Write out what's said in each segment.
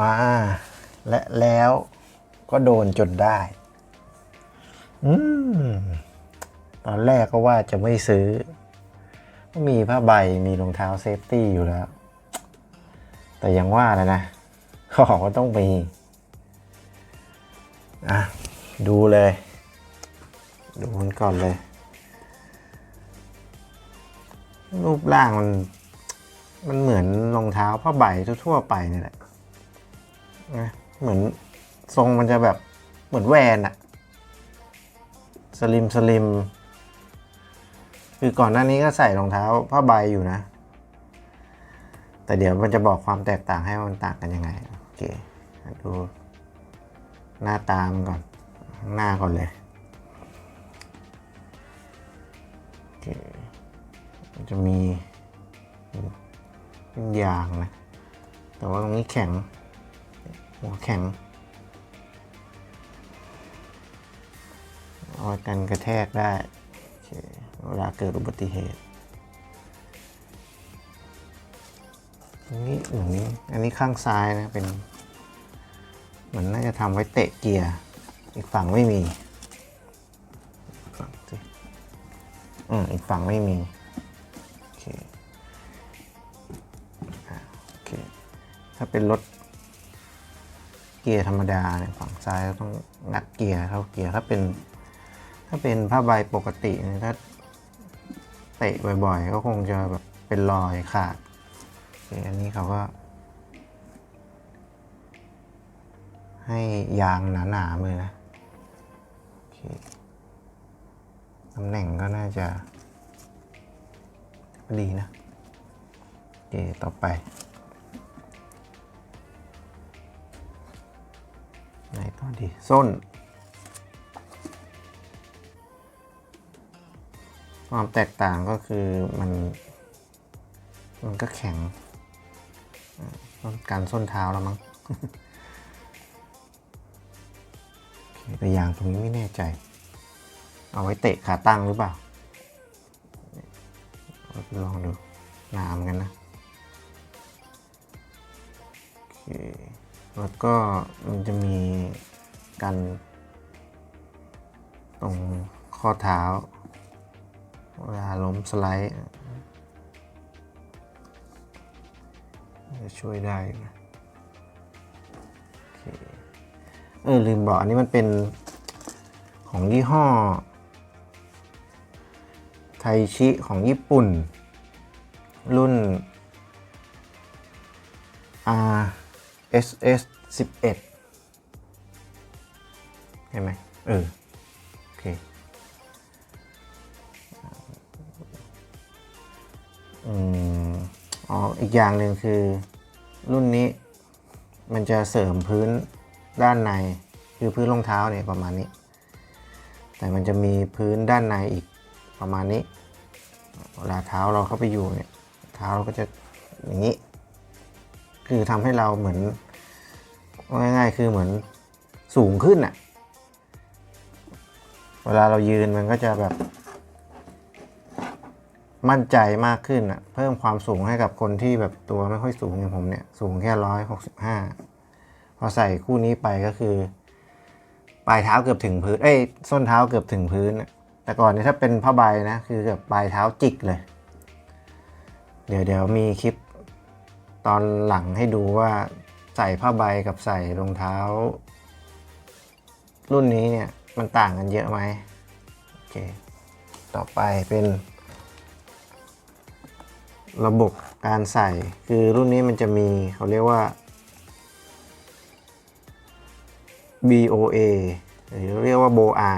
มา และแล้วก็โดนจนได้ อืม ตอนแรกก็ว่าจะไม่ซื้อ มีผ้าใบมีรองเท้าเซฟตี้อยู่แล้ว แต่ยังว่าแหละนะของก็ต้องมีอะดูเลย ดูมันก่อนเลย รูปร่างมัน มันเหมือนรองเท้าผ้าใบทั่วๆไปนี่แหละ นะเหมือนทรงมันจะแบบเหมือนแวนอะสลิมสลิมคือก่อนหน้านี้ก็ใส่รองเท้าผ้าใบอยู่นะ แต่เดี๋ยวมันจะบอกความแตกต่างให้มันต่างกันยังไง โอเค ดูหน้าตามันก่อน หน้าก่อนเลยโอเคมันจะมียางนะ แต่ว่าตรงนี้แข็ง หัวแข็งเอากันกระแทกได้ เวลาเกิดอุบัติเหตุอันนี้เหมือนอันนี้ข้างซ้ายนะเป็นเหมือนน่าจะทำไว้เตะเกียร์ อีกฝั่งไม่มีฝั่งสิอืมอีกฝั่งไม่มี โอเค โอเค ถ้าเป็นรถ เกียร์ธรรมดาเนี่ยฝั่งซ้ายก็ต้องงัดเกียร์เข้าเกียร์ถ้าเป็น ถ้าเป็นผ้าใบปกติเนี่ยถ้าเตะบ่อยๆ ก็คงจะแบบเป็นรอยขาดโอเคอันนี้เขาก็ ให้ยางหนาๆเลยนะโอเคตำแหน่งก็น่าจะดีนะโอเคต่อไป ไหนต่อดีส้น ความแตกต่างก็คือมัน มันก็แข็งต้องการส้นเท้าแล้วมั้งแต่ยางตรงนี้ไม่แน่ใจ เอาไว้เตะขาตั้งหรือเปล่า ลองดูหนามกันนะ โอเค แล้วก็มันจะมีกันตรงข้อเท้าเวลาล้มสไลด์จะช่วยได้นะโอเคเออลืมบอกอันนี้มันเป็นของยี่ห้อ ไทชิของญี่ปุ่น รุ่น R SS 11ใช่ไหมเออโอเคอืมอ๋ออีกอย่างหนึ่งคือรุ่นนี้มันจะเสริมพื้นด้านใน คือพื้นรองเท้าเนี่ยประมาณนี้ แต่มันจะมีพื้นด้านในอีกประมาณนี้เวลาเท้าเราเข้าไปอยู่เนี่ยเท้าเราก็จะอย่างนี้ คือทำให้เราเหมือนง่ายๆคือเหมือนสูงขึ้นอะ่ะ เวลาเรายืนมันก็จะแบบ มั่นใจมากขึ้นอะ่ะ เพิ่มความสูงให้กับคนที่แบบตัวไม่ค่อยสูงอย่างผมเนี่ย สูงแค่ร้อยหกสิบห้าพอใส่คู่นี้ไปก็คือ ปลายเท้าเกือบถึงพื้น เอ้ย ส้นเท้าเกือบถึงพื้น แต่ก่อนเนี่ยถ้าเป็นผ้าใบนะ คือเกือบปลายเท้าจิกเลย เดี๋ยวเดี๋ยวมีคลิป ตอนหลังให้ดูว่าใส่ผ้าใบกับใส่รองเท้า รุ่นนี้เนี่ยมันต่างกันเยอะไหมโอเคต่อไปเป็น ระบบการใส่คือรุ่นนี้มันจะมีเขาเรียกว่า BOA หรือเรียกว่า BOA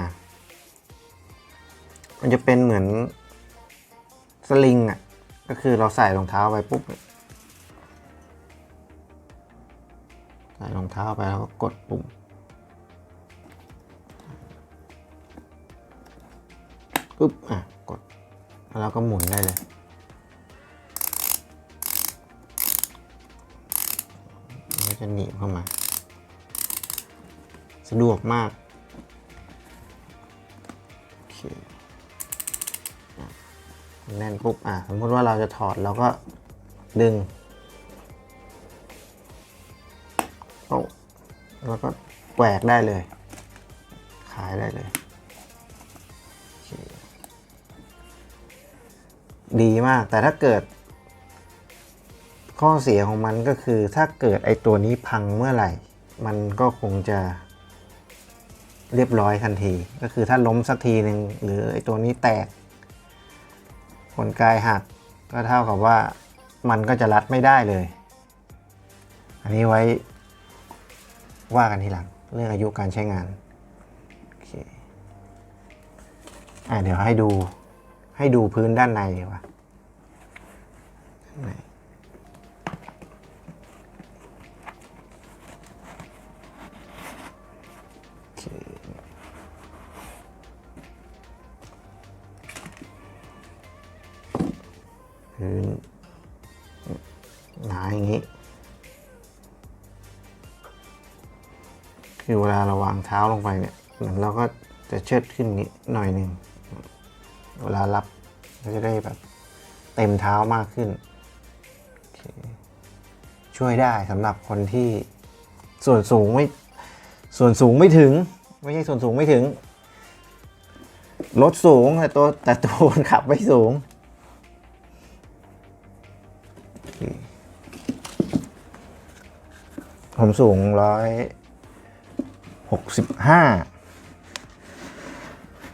มันจะเป็นเหมือนสลิงอะก็คือเราใส่รองเท้าไปปุ๊บ องเท้าไปแล้วก็กดปุ่มปุ๊บ อะ กด แล้วก็หมุนได้เลยนก็จะหนีบเข้ามา สะดวกมาก โอเคแน่นปุ๊บ อะ สมมติว่าเราจะถอดเราก็ดึง แล้วก็แหวกได้เลย ขายได้เลยดีมาก แต่ถ้าเกิด ข้อเสียของมันก็คือถ้าเกิดไอตัวนี้พังเมื่อไหร่ มันก็คงจะเรียบร้อยทันที ก็คือถ้าล้มสักทีหนึ่งหรือไอตัวนี้แตกกลไกหักก็เท่ากับว่ามันก็จะรัดไม่ได้เลย อันนี้ไว้ ว่ากันทีหลัง เรื่องอายุการใช้งานโอเคอะเดี๋ยวให้ดูให้ดูพื้นด้านในดีกว่าข้างในโอเคพื้น คือเวลาเราวางเท้าลงไปเนี่ยเหมือนเราก็จะเชิดขึ้นนี้หน่อยหนึ่งเวลารับก็จะได้แบบเต็มเท้ามากขึ้น ช่วยได้สำหรับคนที่ส่วนสูงไม่ส่วนสูงไม่ถึง ไม่ใช่ส่วนสูงไม่ถึงรถสูงแต่ตัวแต่ตัวคนขับไม่สูงผมสูงร้อย หกสิบห้า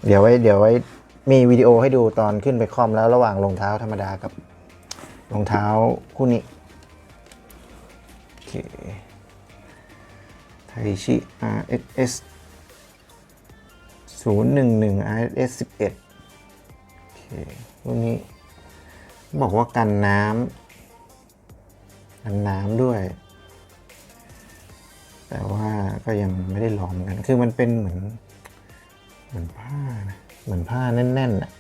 เดี๋ยวไว้เดี๋ยวไว้มีวิดีโอให้ดูตอนขึ้นไปคอมแล้วระหว่างรองเท้าธรรมดากับรองเท้าคู่นี้โอเคไทชิ RSS 011 RSS 11โอเครุ่นนี้ บอกว่ากันน้ำกันน้ำด้วย แต่ว่าก็ยังไม่ได้ลองเหมือนกัน คือมันเป็นเหมือน เหมือนผ้านะ เหมือนผ้าแน่นๆอะ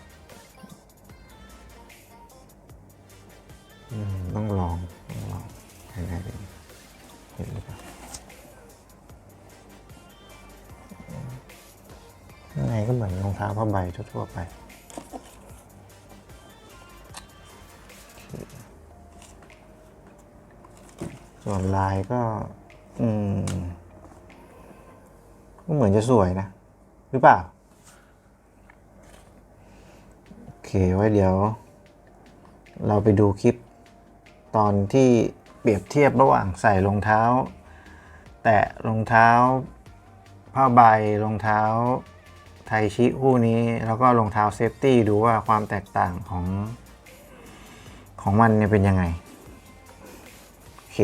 ต้องลอง ต้องลองภายในเป็นเห็นหรือเปล่าข้างในก็เหมือนรองเท้าผ้าใบทั่วๆไปส่วนลายก็ อืมก็เหมือนจะสวยนะ หรือเปล่า โอเคไว้เดี๋ยว เราไปดูคลิป ตอนที่เปรียบเทียบระหว่างใส่รองเท้า แตะรองเท้าผ้าใบรองเท้าไทชิคู่นี้ แล้วก็รองเท้าเซฟตี้ดูว่าความแตกต่างของของมันเนี่ยเป็นยังไง โอเค